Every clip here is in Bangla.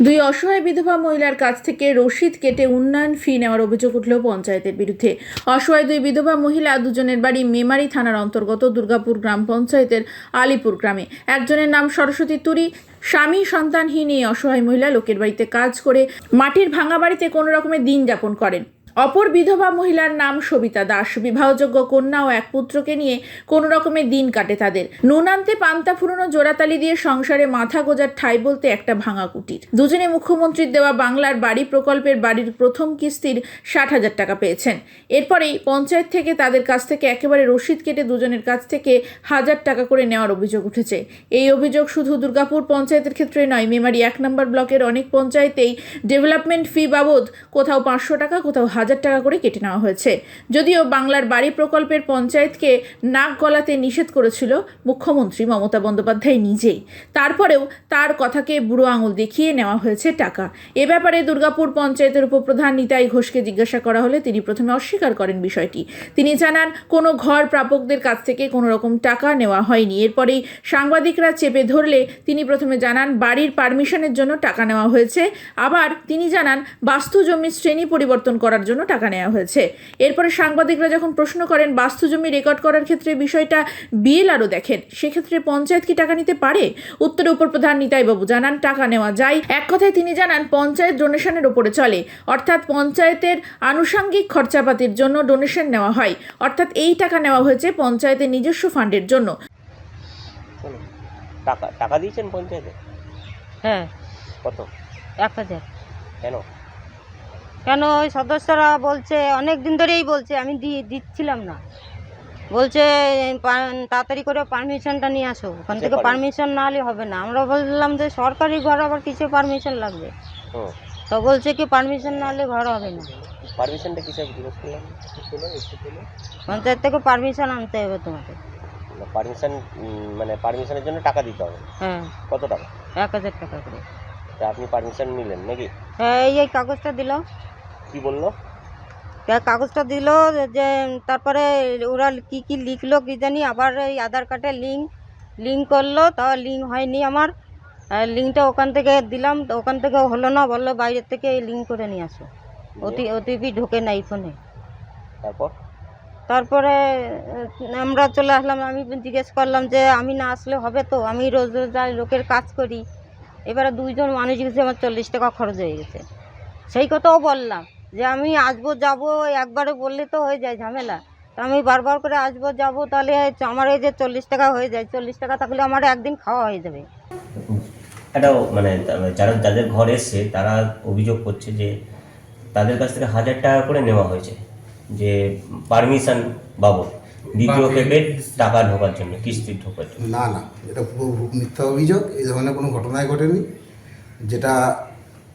দুই অসহায় বিধবা মহিলার কাছ থেকে রসিদ কেটে উন্নয়ন ফি নেওয়ার অভিযোগ উঠল পঞ্চায়েতের বিরুদ্ধে। অসহায় দুই বিধবা মহিলা দুজনের বাড়ি মেমারি থানার অন্তর্গত দুর্গাপুর গ্রাম পঞ্চায়েতের আলিপুর গ্রামে। একজনের নাম সরস্বতী তুরি। স্বামী সন্তানহীন এই অসহায় মহিলা লোকের বাড়িতে কাজ করে মাটির ভাঙা বাড়িতে কোনো রকমের দিন যাপন করেন। অপর বিধবা মহিলার নাম সবিতা দাস। বিবাহযোগ্য কন্যা ও এক পুত্রকে নিয়ে কোনো রকমের দিন কাটে তাদের। নুন আনতে পান্তা ফুরনো জোড়াতালি দিয়ে সংসারে মাথা গোজার ঠাই বলতে একটা ভাঙা কুটির। দুজনে মুখ্যমন্ত্রীর দেওয়া বাংলার বাড়ি প্রকল্পের বাড়ির প্রথম কিস্তির ষাট হাজার টাকা পেয়েছেন। এরপরেই পঞ্চায়েত থেকে তাদের কাছ থেকে একেবারে রসিদ কেটে দুজনের কাছ থেকে হাজার টাকা করে নেওয়ার অভিযোগ উঠেছে। এই অভিযোগ শুধু দুর্গাপুর পঞ্চায়েতের ক্ষেত্রে নয়, মেমারি এক নম্বর ব্লকের অনেক পঞ্চায়েতেই ডেভেলপমেন্ট ফি বাবদ কোথাও পাঁচশো টাকা, কোথাও হাজার টাকা করে কেটে নেওয়া হয়েছে। যদিও বাংলার বাড়ি প্রকল্পের পঞ্চায়েতকে নাক গলাতে নিষেধ করেছিল মুখ্যমন্ত্রী মমতা বন্দ্যোপাধ্যায় নিজেই। তারপরেও তার কথাকে বুড়ো আঙুল দেখিয়ে নেওয়া হয়েছে টাকা। এ ব্যাপারে দুর্গাপুর পঞ্চায়েতের উপপ্রধান নিতাই ঘোষকে জিজ্ঞাসা করা হলে তিনি প্রথমে অস্বীকার করেন বিষয়টি। তিনি জানান, কোনো ঘর প্রাপকদের কাছ থেকে কোনো রকম টাকা নেওয়া হয়নি। এরপরেই সাংবাদিকরা চেপে ধরলে তিনি প্রথমে জানান, বাড়ির পারমিশনের জন্য টাকা নেওয়া হয়েছে। আবার তিনি জানান বাস্তু জমির শ্রেণি পরিবর্তন করার জন্য টাকা নেওয়া হয়েছে। এরপরে সাংবাদিকরা যখন প্রশ্ন করেন বাস্তু জমি রেকর্ড করার ক্ষেত্রে বিষয়টা বিএলআরও দেখেন সেক্ষেত্রে পঞ্চায়েত কি টাকা নিতে পারে? উত্তরে উপপ্রধান নিতাইবাবু জানান টাকা নেওয়া যায়। এক কথায় তিনি জানান পঞ্চায়েত ডোনেশনের ওপরে চলে। অর্থাৎ পঞ্চায়েতের আনুষঙ্গিক খরচাপাতির জন্য ডোনেশন নেওয়া হয়। অর্থাৎ এই টাকা নেওয়া হয়েছে পঞ্চায়েতের নিজস্ব ফান্ডের জন্য। টাকা টাকা দিয়েছেন পঞ্চায়েতে? হ্যাঁ। কত? এক হাজার। কেন? কেন ওই সদস্যরা বলছে অনেক দিন ধরেই বলছে আমি দি- দিচ্ছিলাম না। বলছে তাড়াতাড়ি করে পারমিশনটা নিয়ে আসো ওখান থেকে পারমিশন না হলে হবে না। আমরা বললাম যে সরকারি ঘর আবার কিসে পারমিশন লাগবে? তো বলছে কি পারমিশন না হলে ঘর হবে না। পারমিশনটা কিসে জিজ্ঞেস করলাম? পঞ্চায়েত থেকে পারমিশন আনতে হবে তোমাকে। পারমিশন মানে পারমিশনের জন্য টাকা দিতে হবে? হ্যাঁ। কত টাকা? এক হাজার টাকা করে। তা আপনি পারমিশন নিলেন নাকি? হ্যাঁ এই এই কাগজটা দিল। কি বলল? কাগজটা দিল যে তারপরে ওরা কি কি লিখলো কি জানি আবার এই আধার কার্ডে লিঙ্ক লিঙ্ক করল তাও লিঙ্ক হয়নি আমার। লিঙ্কটা ওখান থেকে দিলাম তো ওখান থেকে হলো না বলল বাইরের থেকে এই লিঙ্ক করে নিয়ে আসো। ওটি ওটিপি ঢোকে না এই ফোনে তারপর তারপরে আমরা চলে আসলাম আমি জিজ্ঞেস করলাম যে আমি না আসলে হবে তো আমি রোজ রোজ যাই লোকের কাজ করি। এবারে দুইজন মানুষ গেছে আমার চল্লিশ টাকা খরচ হয়ে গেছে। সেই কথাও বললাম। যে আমি আসব যাব একবারে বললে তো হয়ে যায় ঝামেলা। তা আমি বারবার করে আসব যাব তাহলে আমার এই যে চল্লিশ টাকা হয়ে যায় চল্লিশ টাকা থাকলে আমার একদিন খাওয়া হয়ে যাবে। একটা মানে যারা যাদের ঘর এসছে তারা অভিযোগ করছে যে তাদের কাছ থেকে হাজার টাকা করে নেওয়া হয়েছে যে পারমিশন বাবদ দ্বিতীয় টাকা ঢোকার জন্য কিস্তি ঢোকার জন্য। না না এটা পুরো মিথ্যা অভিযোগ এই ধরনের কোনো ঘটনাই ঘটেনি। যেটা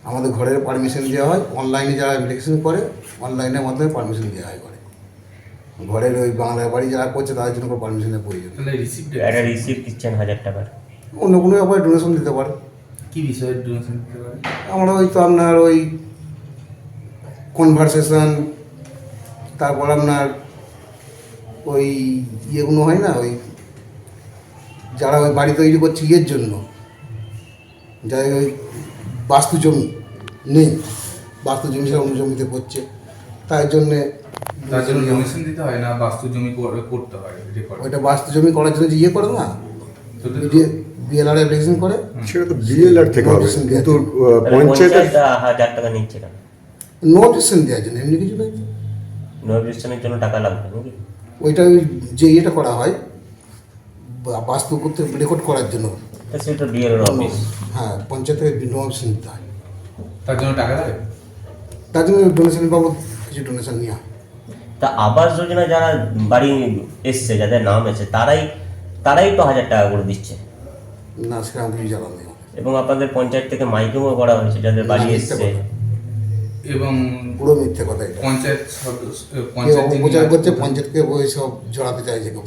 আমাদের ঘরের পারমিশন দেওয়া হয়। অনলাইনে যারা অ্যাপ্লিকেশন করে অনলাইনের মাধ্যমে পারমিশন দেওয়া হয় ঘরে। ঘরের ওই বাংলার বাড়ি যারা করছে তাদের জন্য কোনো পারমিশনের প্রয়োজন। একটা রিসিপ্ট দিচ্ছেন হাজার টাকার। অন্য কোনো ব্যাপারে ডোনেশন দিতে পারে। কি বিষয়ে ডোনেশন দিতে পারে? আমরা ওই তো আপনার ওই কনভারসেশন তারপর আপনার ওই ইয়েগুলো হয় না ওই যারা ওই বাড়ি তৈরি করছে ইয়ের জন্য। যাই ওই বাস্তু জমি নেই বাস্তু জমি সেটা অন্য জমিতে করছে। তাই জন্যে তার জন্য দিতে হয় না বাস্তু জমি করে- করতে হয় রেকর্ড ওইটা বাস্তু জমি করার জন্য যে ইয়ে করে না বিএলআর করে। সেটা তো বিএলআর থেকে হবে। কিন্তু পঞ্চায়েত হাজার টাকা নিচ্ছে কেন? নোটিশন দেওয়ার জন্য এমনি কিছু জন্য টাকা লাগবে নাকি? ওইটা ওই যে ইয়েটা করা হয় বা- বাস্তু করতে রেকর্ড করার জন্য। সেটা ডিএল অফিস হ্যাঁ পঞ্চায়েতের ডোনেশন নিতে হয় তার জন্য টাকা লাগে? তার জন্য ডোনেশন বাবদ কিছু ডোনেশন নেওয়া হয় তা আবাস যোজনা যারা বাড়ি এসছে যাদের নাম আছে তারাই তারাই তো হাজার টাকা করে দিচ্ছে। না সেরকম কিছু জানা নেই এবং আপনাদের পঞ্চায়েত থেকে মাইকিংও করা হয়েছে যাদের বাড়ি এসছে। এবং পুরো মিথ্যে কথা পঞ্চায়েত পঞ্চায়েত করছে পঞ্চায়েতকে ওই সব জড়াতে চাইছে